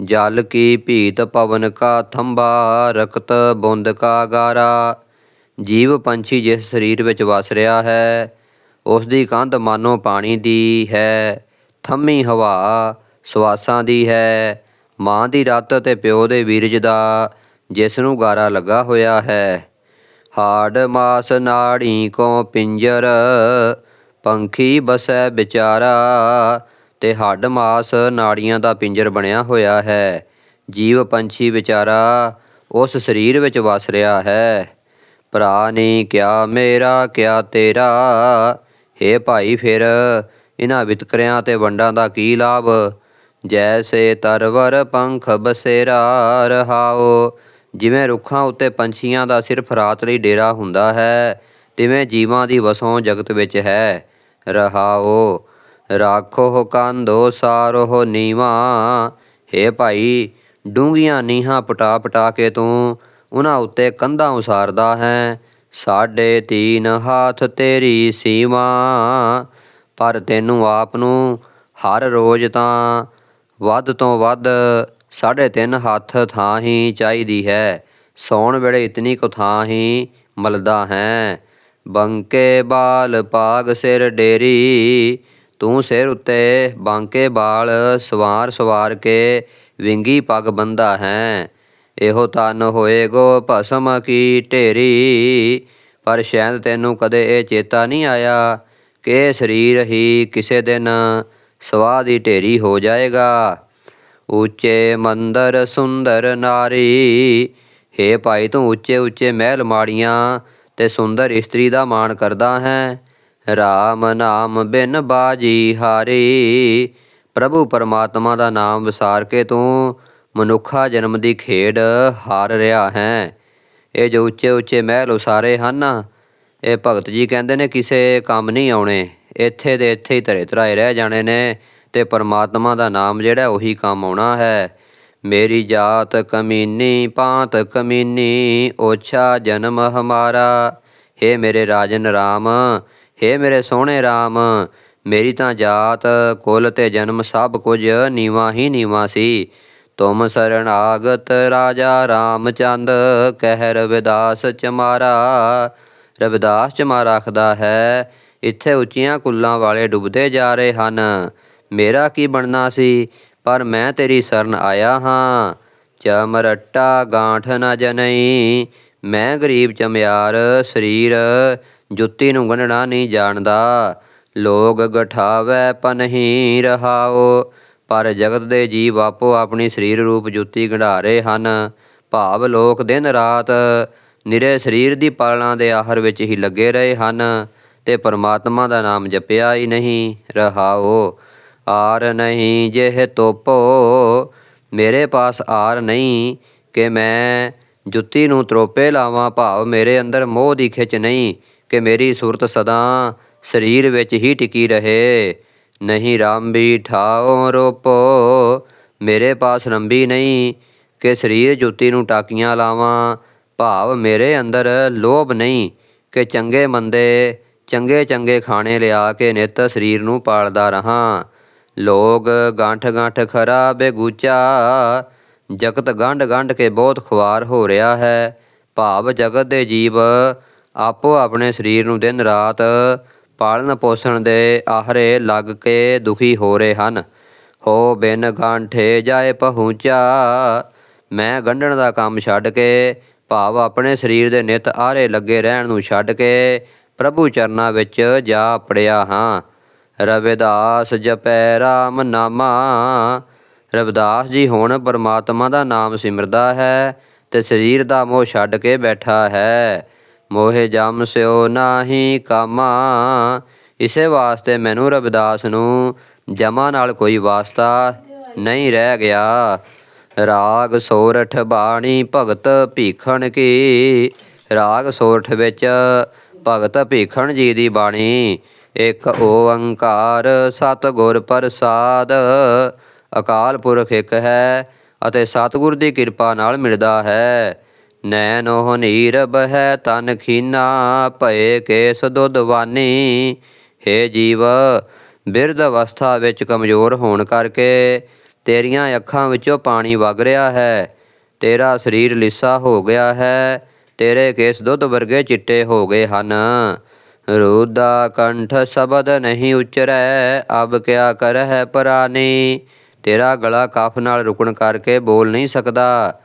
ਜਲ ਕੀ ਭੀਤ ਪਵਨ ਕਾ ਥੰਬਾ ਰਕਤ ਬੁੰਦ ਕਾ ਗਾਰਾ। ਜੀਵ ਪੰਛੀ ਜਿਸ ਸਰੀਰ ਵਿੱਚ ਵਸ ਰਿਹਾ ਹੈ, ਉਸ ਦੀ ਕੰਧ ਮਾਨੋ ਪਾਣੀ ਦੀ ਹੈ। ਥੰਮੀ ਹਵਾ ਸਵਾਸਾਂ ਦੀ ਹੈ, ਮਾਂ ਦੀ ਰੱਤ ਤੇ ਪਿਓ ਦੇ ਵੀਰਜ ਦਾ, ਜਿਸ ਨੂੰ ਗਾਰਾ ਲੱਗਾ ਹੋਇਆ ਹੈ। ਹਾੜ ਮਾਸ ਨਾੜੀ ਕੋ ਪਿੰਜਰ, ਪੰਖੀ ਬਸੈ ਵਿਚਾਰਾ ਤੇ ਹੱਡ ਮਾਸ ਨਾੜੀਆਂ ਦਾ ਪਿੰਜਰ ਬਣਿਆ ਹੋਇਆ ਹੈ। ਜੀਵ ਪੰਛੀ ਵਿਚਾਰਾ ਉਸ ਸਰੀਰ ਵਿੱਚ ਵਸ ਰਿਹਾ ਹੈ। ਭਰਾ ਨੇ ਕਿਆ ਮੇਰਾ, ਕਿਆ ਤੇਰਾ? ਹੇ ਭਾਈ, ਫਿਰ ਇਹਨਾਂ ਵਿਤਕਰਿਆਂ ਤੇ ਵੰਡਾਂ ਦਾ ਕੀ ਲਾਭ? ਜੈਸੇ ਤਰਵਰ ਪੰਖ ਬਸੇਰਾ ਰਹਾਓ। ਜਿਵੇਂ ਰੁੱਖਾਂ ਉੱਤੇ ਪੰਛੀਆਂ ਦਾ ਸਿਰਫ ਰਾਤ ਲਈ ਡੇਰਾ ਹੁੰਦਾ ਹੈ, ਤਿਵੇਂ ਜੀਵਾਂ ਦੀ ਵਸੋਂ ਜਗਤ ਵਿੱਚ ਹੈ। ਰਹਾਓ। ਰਾਖੋ ਕੰਧੋ ਸਾਰੋ ਨੀਵਾ। ਹੇ ਭਾਈ, ਡੂੰਘੀਆਂ ਨੀਹਾਂ ਪਟਾ ਪਟਾ ਕੇ ਤੂੰ ਉਹਨਾਂ ਉੱਤੇ ਕੰਧਾਂ ਉਸਾਰਦਾ ਹੈ। ਸਾਡੇ ਤੀਨ ਹੱਥ ਤੇਰੀ ਸੀਮਾ, ਪਰ ਤੈਨੂੰ ਆਪ ਨੂੰ ਹਰ ਰੋਜ਼ ਤਾਂ ਵੱਧ ਤੋਂ ਵੱਧ ਸਾਢੇ ਤਿੰਨ ਹੱਥ ਥਾਂ ਹੀ ਚਾਹੀਦੀ ਹੈ। ਸੌਣ ਵੇਲੇ ਇਤਨੀ ਕੁ ਥਾਂ ਹੀ ਮਲਦਾ ਹੈ। ਬੰਕੇ ਬਾਲ ਪਾਗ ਸਿਰ ਡੇਰੀ ਤੂੰ ਸਿਰ ਉੱਤੇ ਬਾਂਕੇ ਬਾਲ ਸਵਾਰ ਸਵਾਰ ਕੇ ਵਿੰਗੀ ਪੱਗ ਬੰਦਾ ਹੈ। ਇਹੋ ਤਨ ਹੋਏਗੋ ਭਸਮ ਕੀ ਢੇਰੀ। ਪਰ ਸ਼ਾਇਦ ਤੈਨੂੰ ਕਦੇ ਇਹ ਚੇਤਾ ਨਹੀਂ ਆਇਆ ਕਿ ਸਰੀਰ ਹੀ ਕਿਸੇ ਦਿਨ ਸਵਾਹ ਦੀ ਢੇਰੀ ਹੋ ਜਾਏਗਾ। ਉੱਚੇ ਮੰਦਰ ਸੁੰਦਰ ਨਾਰੀ, ਹੇ ਭਾਈ ਤੂੰ ਉੱਚੇ ਉੱਚੇ ਮਹਿਲ ਮਾੜੀਆਂ ਤੇ ਸੁੰਦਰ ਇਸਤਰੀ ਦਾ ਮਾਣ ਕਰਦਾ ਹੈ। ਰਾਮ ਨਾਮ ਬਿਨ ਬਾਜੀ ਹਾਰੀ। ਪ੍ਰਭੂ ਪਰਮਾਤਮਾ ਦਾ ਨਾਮ ਵਿਸਾਰ ਕੇ ਤੂੰ ਮਨੁੱਖਾ ਜਨਮ ਦੀ ਖੇਡ ਹਾਰ ਰਿਹਾ ਹੈ। ਇਹ ਜੋ ਉੱਚੇ ਉੱਚੇ ਮਹਿਲ ਉਸਾਰੇ ਹਨ, ਇਹ ਭਗਤ ਜੀ ਕਹਿੰਦੇ ਨੇ ਕਿਸੇ ਕੰਮ ਨਹੀਂ ਆਉਣੇ। ਇੱਥੇ ਦੇ ਇੱਥੇ ਹੀ ਧਰੇ ਧਰਾਏ ਰਹਿ ਜਾਣੇ ਨੇ ਤੇ ਪਰਮਾਤਮਾ ਦਾ ਨਾਮ ਜਿਹੜਾ ਉਹੀ ਕੰਮ ਆਉਣਾ ਹੈ। ਮੇਰੀ ਜਾਤ ਕਮੀਨੀ ਪਾਤ ਕਮੀਨੀ, ਓਛਾ ਜਨਮ ਹਮਾਰਾ। ਹੇ ਮੇਰੇ ਰਾਜਨ ਰਾਮ ਹੇ ਮੇਰੇ ਸੋਹਣੇ ਰਾਮ, ਮੇਰੀ ਤਾਂ ਜਾਤ, ਕੁਲ ਤੇ ਜਨਮ ਸਭ ਕੁਝ ਨੀਵਾ ਹੀ ਨੀਵਾ ਸੀ। ਤੁਮ ਸਰਣਾਗਤ ਰਾਜਾ ਰਾਮਚੰਦ ਕਹਿ ਰਵਿਦਾਸ ਚਮਾਰਾ ਰਵਿਦਾਸ ਚਮਾਰਾ ਆਖਦਾ ਹੈ, ਇੱਥੇ ਉੱਚੀਆਂ ਕੁੱਲਾਂ ਵਾਲੇ ਡੁੱਬਦੇ ਜਾ ਰਹੇ ਹਨ। ਮੇਰਾ ਕੀ ਬਣਨਾ ਸੀ? ਪਰ ਮੈਂ ਤੇਰੀ ਸ਼ਰਨ ਆਇਆ ਹਾਂ। ਚਮਰਟਾ ਗਾਂਠ ਨ ਜਨਈ, ਮੈਂ ਗਰੀਬ ਚਮਿਆਰ, ਸਰੀਰ ਜੁੱਤੀ ਨੂੰ ਗੰਢਣਾ ਨਹੀਂ ਜਾਣਦਾ। ਲੋਗ ਗਠਾਵੈ ਪਨਹੀ ਰਹਾਓ। ਪਰ ਜਗਤ ਦੇ ਜੀਵ ਆਪੋ ਆਪਣੀ ਸਰੀਰ ਰੂਪ ਜੁੱਤੀ ਗੰਢਾ ਰਹੇ ਹਨ। ਭਾਵ ਲੋਕ ਦਿਨ ਰਾਤ ਨਿਰੇ ਸਰੀਰ ਦੀ ਪਾਲਣਾ ਦੇ ਆਹਰ ਵਿੱਚ ਹੀ ਲੱਗੇ ਰਹੇ ਹਨ ਤੇ ਪਰਮਾਤਮਾ ਦਾ ਨਾਮ ਜਪਿਆ ਹੀ ਨਹੀਂ ਰਹਾਓ। ਆਰ ਨਹੀਂ ਜਿਹ ਤੋਪੋ, ਮੇਰੇ ਪਾਸ ਆਰ ਨਹੀਂ ਕਿ ਮੈਂ ਜੁੱਤੀ ਨੂੰ ਤਰੋਪੇ ਲਾਵਾਂ। ਭਾਵ ਮੇਰੇ ਅੰਦਰ ਮੋਹ ਦੀ ਖਿੱਚ ਨਹੀਂ। ਕਿ ਮੇਰੀ ਸੂਰਤ ਸਦਾ ਸਰੀਰ ਵਿੱਚ ਹੀ ਟਿਕੀ ਰਹੇ। ਨਹੀਂ ਰਾਮਬੀ ਠਾਓ ਰੋਪੋ, ਮੇਰੇ ਪਾਸ ਰੰਬੀ ਨਹੀਂ ਕਿ ਸਰੀਰ ਜੁੱਤੀ ਨੂੰ ਟਾਕੀਆਂ ਲਾਵਾਂ। ਭਾਵ ਮੇਰੇ ਅੰਦਰ ਲੋਭ ਨਹੀਂ ਕਿ ਚੰਗੇ ਮੰਦੇ ਚੰਗੇ ਚੰਗੇ ਖਾਣੇ ਲਿਆ ਕੇ ਨਿਤ ਸਰੀਰ ਨੂੰ ਪਾਲਦਾ ਰਹਾ। ਲੋਗ ਗਾਂਠ ਗਾਂਠ ਖਰਾ ਬੇਗੂਚਾ, ਜਗਤ ਗੰਢ ਗੰਢ ਕੇ ਬਹੁਤ ਖੁਆਰ ਹੋ ਰਿਹਾ ਹੈ। ਭਾਵ ਜਗਤ ਦੇ ਜੀਵ ਆਪੋ ਆਪਣੇ ਸਰੀਰ ਨੂੰ ਦਿਨ ਰਾਤ ਪਾਲਣ ਪੋਸ਼ਣ ਦੇ ਆਹਰੇ ਲੱਗ ਕੇ ਦੁਖੀ ਹੋ ਰਹੇ ਹਨ। ਹੋ ਬਿਨ ਗਾਂਠੇ ਜਾਏ ਪਹੁੰਚਾ, ਮੈਂ ਗੰਢਣ ਦਾ ਕੰਮ ਛੱਡ ਕੇ, ਭਾਵ ਆਪਣੇ ਸਰੀਰ ਦੇ ਨਿਤ ਆਹਰੇ ਲੱਗੇ ਰਹਿਣ ਨੂੰ ਛੱਡ ਕੇ ਪ੍ਰਭੂ ਚਰਨਾਂ ਵਿੱਚ ਜਾ ਪੜਿਆ ਹਾਂ। ਰਵਿਦਾਸ ਜਪੈ ਰਾਮ ਨਾਮਾ, ਰਵਿਦਾਸ ਜੀ ਹੁਣ ਪਰਮਾਤਮਾ ਦਾ ਨਾਮ ਸਿਮਰਦਾ ਹੈ ਤੇ ਸਰੀਰ ਦਾ ਮੋਹ ਛੱਡ ਕੇ ਬੈਠਾ ਹੈ। ਮੋਹਿ ਜਮ ਸਿਓ ਨਾਹੀ ਕਾਮਾ, ਇਸੇ ਵਾਸਤੇ ਮੈਨੂੰ ਰਵਿਦਾਸ ਨੂੰ ਜਮਾ ਨਾਲ ਕੋਈ ਵਾਸਤਾ ਨਹੀਂ ਰਹਿ ਗਿਆ। ਰਾਗ ਸੋਰਠ ਬਾਣੀ ਭਗਤ ਭੀਖਣ ਕੀ? ਰਾਗ ਸੋਰਠ ਵਿੱਚ ਭਗਤ ਭੀਖਣ ਜੀ ਦੀ ਬਾਣੀ। ਇੱਕ ਓੰਕਾਰ ਸਤਿਗੁਰ ਪ੍ਰਸਾਦ, ਅਕਾਲ ਪੁਰਖ ਇੱਕ ਹੈ ਅਤੇ ਸਤਿਗੁਰ ਦੀ ਕਿਰਪਾ ਨਾਲ ਮਿਲਦਾ ਹੈ। ਨੈਨੋ ਨੀਰਬ ਹੈ ਤਨ ਖੀਨਾ, ਭਏ ਕੇਸ ਦੁੱਧਵਾਨੀ ਹੇ ਜੀਵ, ਬਿਰਧ ਅਵਸਥਾ ਵਿੱਚ ਕਮਜ਼ੋਰ ਹੋਣ ਕਰਕੇ ਤੇਰੀਆਂ ਅੱਖਾਂ ਵਿੱਚੋਂ ਪਾਣੀ ਵਗ ਰਿਹਾ ਹੈ। ਤੇਰਾ ਸਰੀਰ ਲਿੱਸਾ ਹੋ ਗਿਆ ਹੈ, ਤੇਰੇ ਕੇਸ ਦੁੱਧ ਵਰਗੇ ਚਿੱਟੇ ਹੋ ਗਏ ਹਨ। ਰੂਦਾ ਕੰਠ ਸ਼ਬਦ ਨਹੀਂ ਉਚਰੈ, ਅਬ ਕਿਆ ਕਰਹਿ ਪ੍ਰਾਨੀ। ਤੇਰਾ ਗਲਾ ਕਫ ਨਾਲ ਰੁਕਣ ਕਰਕੇ ਬੋਲ ਨਹੀਂ ਸਕਦਾ।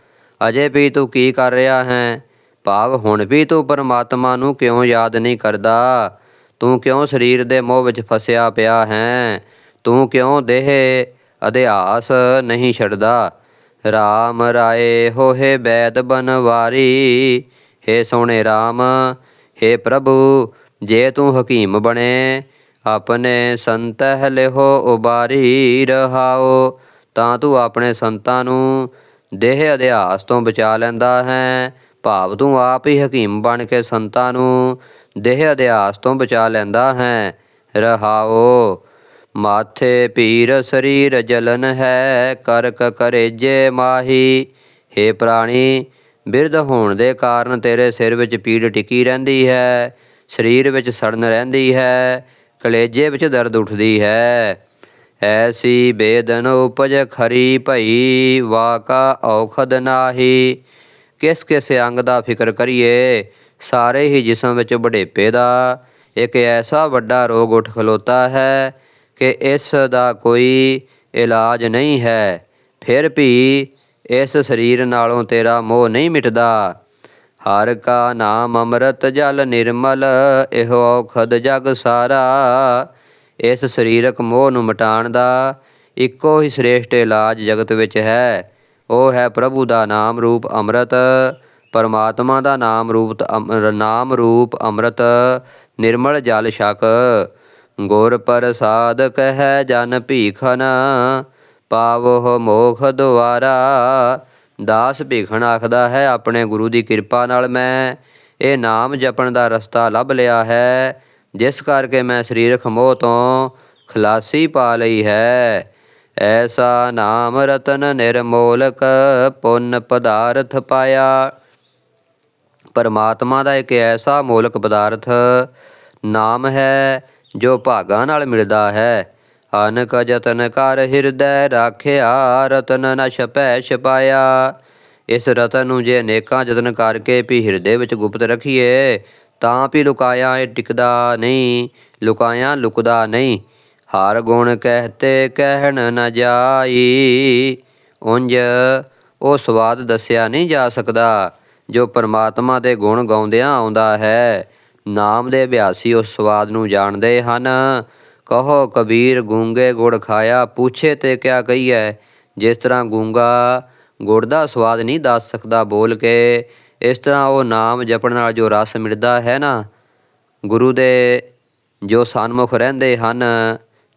ਅਜੇ ਵੀ ਤੂੰ ਕੀ ਕਰ ਰਿਹਾ ਹੈ? ਭਾਵ ਹੁਣ ਵੀ ਤੂੰ ਪਰਮਾਤਮਾ ਨੂੰ ਕਿਉਂ ਯਾਦ ਨਹੀਂ ਕਰਦਾ? ਤੂੰ ਕਿਉਂ ਸਰੀਰ ਦੇ ਮੋਹ ਵਿੱਚ ਫਸਿਆ ਪਿਆ ਹੈ? ਤੂੰ ਕਿਉਂ ਦੇਹ ਅਧਿਆਸ ਨਹੀਂ ਛੱਡਦਾ? RAM ਰਾਏ ਹੋਏ ਬੈਦ ਬਨਵਾਰੀ। ਹੇ ਸੋਹਣੇ RAM ਹੇ ਪ੍ਰਭੂ, ਜੇ ਤੂੰ ਹਕੀਮ ਬਣੇ, ਆਪਣੇ ਸੰਤਹ ਲਿਹੋ ਉਬਾਰੀ ਰਹਾਓ, ਤਾਂ ਤੂੰ ਆਪਣੇ ਸੰਤਾਂ ਨੂੰ ਦੇਹ ਅਧਿਆਸ ਤੋਂ ਬਚਾ ਲੈਂਦਾ ਹੈ। ਭਾਵ ਤੂੰ ਆਪ ਹੀ ਹਕੀਮ ਬਣ ਕੇ ਸੰਤਾਂ ਨੂੰ ਦੇਹ ਅਧਿਆਸ ਤੋਂ ਬਚਾ ਲੈਂਦਾ ਹੈ। ਰਹਾਓ, ਮਾਥੇ ਪੀਰ ਸਰੀਰ ਜਲਨ ਹੈ, ਕਰਕ ਕਰੇਜੇ ਮਾਹੀ। ਹੇ ਪ੍ਰਾਣੀ, ਬਿਰਧ ਹੋਣ ਦੇ ਕਾਰਨ ਤੇਰੇ ਸਿਰ ਵਿੱਚ ਪੀੜ ਟਿਕੀ ਰਹਿੰਦੀ ਹੈ, ਸਰੀਰ ਵਿੱਚ ਸੜਨ ਰਹਿੰਦੀ ਹੈ, ਕਲੇਜੇ ਵਿੱਚ ਦਰਦ ਉੱਠਦੀ ਹੈ। ਐਸੀ ਬੇਦਨ ਉਪਜ ਖਰੀ ਭਈ ਵਾਕਾ ਔਖਦ ਨਾਹੀ। ਕਿਸ ਕਿਸ ਅੰਗ ਦਾ ਫਿਕਰ ਕਰੀਏ, ਸਾਰੇ ਹੀ ਜਿਸਮ ਵਿੱਚ ਵਡੇਪੇ ਦਾ। ਇੱਕ ਐਸਾ ਵੱਡਾ ਰੋਗ ਉੱਠ ਖਲੋਤਾ ਹੈ ਕਿ ਇਸ ਦਾ ਕੋਈ ਇਲਾਜ ਨਹੀਂ ਹੈ। ਫਿਰ ਵੀ ਇਸ ਸਰੀਰ ਨਾਲੋਂ ਤੇਰਾ ਮੋਹ ਨਹੀਂ ਮਿਟਦਾ। ਹਰ ਕਾ ਨਾਮ ਅੰਮ੍ਰਿਤ ਜਲ ਨਿਰਮਲ, ਇਹੋ ਔਖਦ ਜਗ ਸਾਰਾ। ਇਸ ਸਰੀਰਕ ਮੋਹ ਨੂੰ ਮਿਟਾਉਣ ਦਾ ਇੱਕੋ ਹੀ ਸ੍ਰੇਸ਼ਟ ਇਲਾਜ ਜਗਤ ਵਿੱਚ ਹੈ। ਉਹ ਹੈ ਪ੍ਰਭੂ ਦਾ ਨਾਮ ਰੂਪ ਅੰਮ੍ਰਿਤ, ਪਰਮਾਤਮਾ ਦਾ ਨਾਮ ਰੂਪ ਅਮ- ਨਾਮ ਰੂਪ ਅੰਮ੍ਰਿਤ, ਨਿਰਮਲ ਜਲ ਛਕ। ਗੁਰ ਪ੍ਰਸਾਦ ਕਹਿ ਜਨ ਭੀਖਨ ਪਾਵੋ ਮੋਖ ਦੁਆਰਾ। ਦਾਸ ਭੀਖਣ ਆਖਦਾ ਹੈ, ਆਪਣੇ ਗੁਰੂ ਦੀ ਕਿਰਪਾ ਨਾਲ ਮੈਂ ਇਹ ਨਾਮ ਜਪਣ ਦਾ ਰਸਤਾ ਲੱਭ ਲਿਆ ਹੈ। ਜਿਸ ਕਰਕੇ ਮੈਂ ਸਰੀਰਕ ਮੋਹ ਤੋਂ ਖਲਾਸੀ ਪਾ ਲਈ ਹੈ। ਐਸਾ ਨਾਮ ਰਤਨ ਨਿਰਮੋਲਕ ਪੁੰਨ ਪਦਾਰਥ ਪਾਇਆ। ਪਰਮਾਤਮਾ ਦਾ ਇੱਕ ਐਸਾ ਮੋਲਕ ਪਦਾਰਥ ਨਾਮ ਹੈ, ਜੋ ਭਾਗਾਂ ਨਾਲ ਮਿਲਦਾ ਹੈ। ਅਨਕ ਜਤਨ ਕਰ ਹਿਰਦੈ ਰਾਖਿਆ, ਰਤਨ ਨ ਛਪੈ ਛਪਾਇਆ ਇਸ ਰਤਨ ਨੂੰ ਜੇ ਅਨੇਕਾਂ ਯਤਨ ਕਰਕੇ ਵੀ ਹਿਰਦੇ ਵਿੱਚ ਗੁਪਤ ਰੱਖੀਏ ਤਾਂ ਵੀ ਲੁਕਾਇਆ ਇਹ ਟਿਕਦਾ ਨਹੀਂ, ਲੁਕਾਇਆ ਲੁਕਦਾ ਨਹੀਂ। ਹਰ ਗੁਣ ਕਹਤੇ ਕਹਿਣ ਨਾ ਜਾਈ ਉੰਜ ਉਹ ਸਵਾਦ ਦੱਸਿਆ ਨਹੀਂ ਜਾ ਸਕਦਾ, ਜੋ ਪਰਮਾਤਮਾ ਦੇ ਗੁਣ ਗਾਉਂਦਿਆਂ ਆਉਂਦਾ ਹੈ। ਨਾਮ ਦੇ ਅਭਿਆਸੀ ਉਸ ਸਵਾਦ ਨੂੰ ਜਾਣਦੇ ਹਨ। ਕਹੋ ਕਬੀਰ, ਗੂੰਗੇ ਗੁੜ ਖਾਇਆ, ਪੁੱਛੇ ਤੇ ਕਿਆ ਕਹੀਐ? ਜਿਸ ਤਰ੍ਹਾਂ ਗੂੰਗਾ ਗੁੜ ਦਾ ਸਵਾਦ ਨਹੀਂ ਦੱਸ ਸਕਦਾ, ਬੋਲ ਕੇ ਇਸ ਤਰ੍ਹਾਂ ਉਹ ਨਾਮ ਜਪਣ ਨਾਲ ਜੋ ਰਸ ਮਿਲਦਾ ਹੈ ਨਾ, ਗੁਰੂ ਦੇ ਜੋ ਸਨਮੁਖ ਰਹਿੰਦੇ ਹਨ,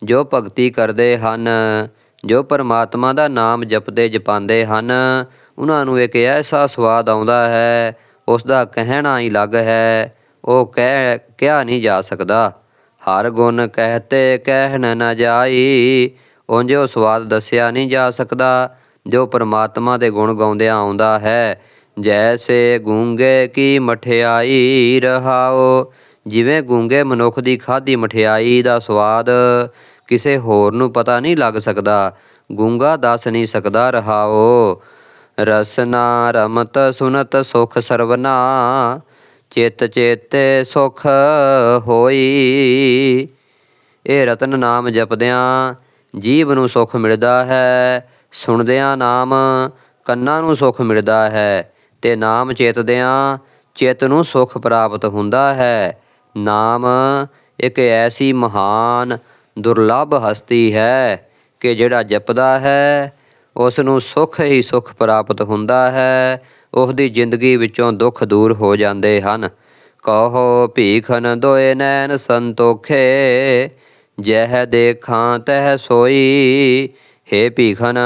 ਜੋ ਭਗਤੀ ਕਰਦੇ ਹਨ, ਜੋ ਪਰਮਾਤਮਾ ਦਾ ਨਾਮ ਜਪਦੇ ਜਪਾਉਂਦੇ ਹਨ, ਉਹਨਾਂ ਨੂੰ ਇੱਕ ਐਸਾ ਸਵਾਦ ਆਉਂਦਾ ਹੈ ਉਸ ਦਾ ਕਹਿਣਾ ਹੀ ਅਲੱਗ ਹੈ, ਉਹ ਕਹਿ, ਕਿਹਾ ਨਹੀਂ ਜਾ ਸਕਦਾ। ਹਰ ਗੁਣ ਕਹਤੇ ਕਹਿਣ ਨਾ ਜਾਈ, ਉਂਝ ਉਹ ਸਵਾਦ ਦੱਸਿਆ ਨਹੀਂ ਜਾ ਸਕਦਾ, ਜੋ ਪਰਮਾਤਮਾ ਦੇ ਗੁਣ ਗਾਉਂਦਿਆਂ ਆਉਂਦਾ ਹੈ। ਜੈਸੇ ਗੂੰਗੇ ਕੀ ਮਠਿਆਈ ਰਹਾਓ, ਜਿਵੇਂ ਗੂੰਗੇ ਮਨੁੱਖ ਦੀ ਖਾਧੀ ਮਠਿਆਈ ਦਾ ਸਵਾਦ, ਕਿਸੇ ਹੋਰ ਨੂੰ ਪਤਾ ਨਹੀਂ ਲੱਗ ਸਕਦਾ, ਗੂੰਗਾ ਦੱਸ ਨਹੀਂ ਸਕਦਾ ਰਹਾਓ। ਰਸਨਾ ਰਮਤ ਸੁਨਤ ਸੁਖ ਸਰਵਨਾ, ਚਿਤ ਚੇਤੇ ਸੁਖ ਹੋਈ। ਇਹ ਰਤਨ ਨਾਮ ਜਪਦਿਆਂ ਜੀਵ ਨੂੰ ਸੁਖ ਮਿਲਦਾ ਹੈ, ਸੁਣਦਿਆਂ ਨਾਮ ਕੰਨਾਂ ਨੂੰ ਸੁਖ ਮਿਲਦਾ ਹੈ। ਤੇ ਨਾਮ ਚੇਤਦਿਆਂ ਚਿੱਤ ਨੂੰ ਸੁਖ ਪ੍ਰਾਪਤ ਹੁੰਦਾ ਹੈ। ਨਾਮ ਇੱਕ ਐਸੀ ਮਹਾਨ ਦੁਰਲੱਭ ਹਸਤੀ ਹੈ ਕਿ ਜਿਹੜਾ ਜਪਦਾ ਹੈ ਉਸ ਨੂੰ ਸੁਖ ਹੀ ਸੁਖ ਪ੍ਰਾਪਤ ਹੁੰਦਾ ਹੈ। ਉਸ ਦੀ ਜ਼ਿੰਦਗੀ ਵਿੱਚੋਂ ਦੁੱਖ ਦੂਰ ਹੋ ਜਾਂਦੇ ਹਨ। ਕਹੋ ਭੀਖਨ ਦੋਏ ਨੈਣ ਸੰਤੋਖੇ, ਜਹ ਦੇਖਾਂ ਤਹ ਸੋਈ। ਹੇ ਭੀਖਨ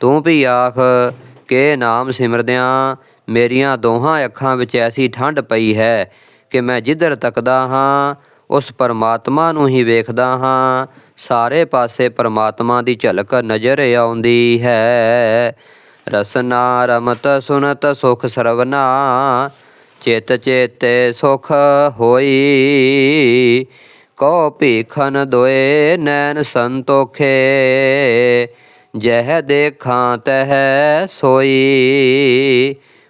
ਤੂੰ ਵੀ ਆਖ, ਕਿ ਨਾਮ ਸਿਮਰਦਿਆਂ ਮੇਰੀਆਂ ਦੋਹਾਂ ਅੱਖਾਂ ਵਿੱਚ ਐਸੀ ਠੰਡ ਪਈ ਹੈ ਕਿ ਮੈਂ ਜਿੱਧਰ ਤੱਕਦਾ ਹਾਂ, ਉਸ ਪਰਮਾਤਮਾ ਨੂੰ ਹੀ ਵੇਖਦਾ ਹਾਂ। ਸਾਰੇ ਪਾਸੇ ਪਰਮਾਤਮਾ ਦੀ ਝਲਕ ਨਜ਼ਰ ਆਉਂਦੀ ਹੈ। ਰਸਨਾ ਰਮਤ ਸੁਨਤ ਸੁਖ ਸਰਵਨਾ, ਚਿਤ ਚੇਤੇ ਸੁਖ ਹੋਈ। ਕੋ ਭੀਖਨ ਦੋਏ ਨੈਣ ਸੰਤੋਖੇ, ਜਹ ਦੇਖਾਂ ਤਹ ਸੋਈ।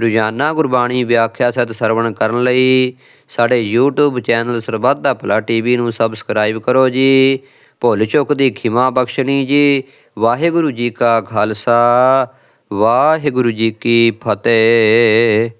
ਰੋਜ਼ਾਨਾ ਗੁਰਬਾਣੀ ਵਿਆਖਿਆ ਸਤ ਸਰਵਣ ਕਰਨ ਲਈ ਸਾਡੇ YouTube ਚੈਨਲ ਸਰਬੱਤ ਦਾ ਭਲਾ ਟੀਵੀ ਨੂੰ ਸਬਸਕ੍ਰਾਈਬ ਕਰੋ ਜੀ। ਭੁੱਲ ਚੁੱਕ ਦੀ ਖਿਮਾ ਬਖਸ਼ਣੀ ਜੀ। ਵਾਹਿਗੁਰੂ ਜੀ ਕਾ ਖਾਲਸਾ, ਵਾਹਿਗੁਰੂ ਜੀ ਕੀ ਫਤਿਹ।